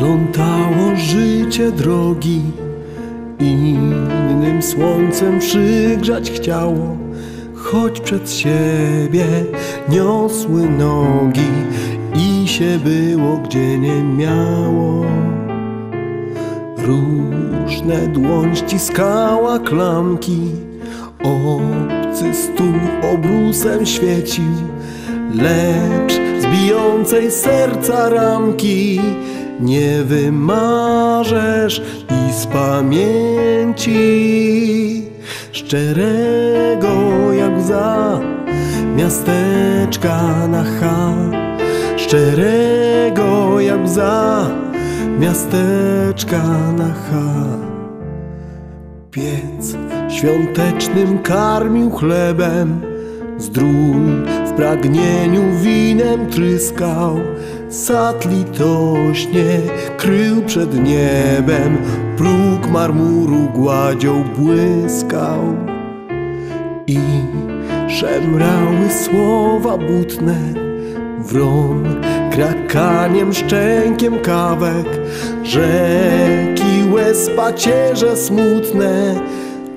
Plątało życie drogi, innym słońcem przygrzać chciało, choć przed siebie niosły nogi i się było gdzie nie miało. Różne dłoń ściskała klamki, obcy stół obrusem świecił, lecz z bijącej serca ramki nie wymarzesz i z pamięci szczerego jak łza miasteczka na H, szczerego jak łza miasteczka na H. Piec świątecznym karmił chlebem, zdrój w pragnieniu tryskał, sad litośnie krył przed niebem, próg marmuru gładzią błyskał. I szemrały słowa butne, wron krakaniem, szczękiem kawek, rzeki łez pacierze smutne,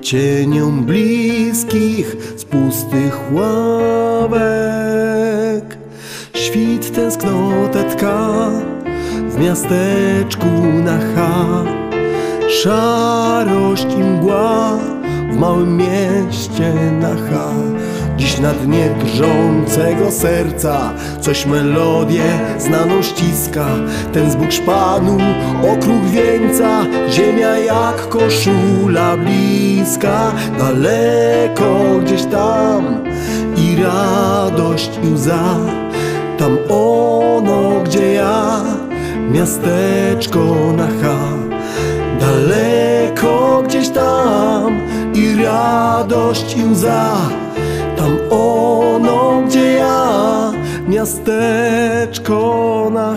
cieniom bliskich z pustych ławek. Tęsknotę tka w miasteczku na H, szarość i mgła w małym mieście na H. Dziś na dnie drżącego serca Coś melodię znaną ściska. Ten zbóg szpanu, okrąg wieńca Ziemia jak koszula bliska. Daleko gdzieś tam I radość i łza Tam ono, gdzie ja Miasteczko na H Daleko gdzieś tam I radość i łza tam ono, gdzie ja, miasteczko na.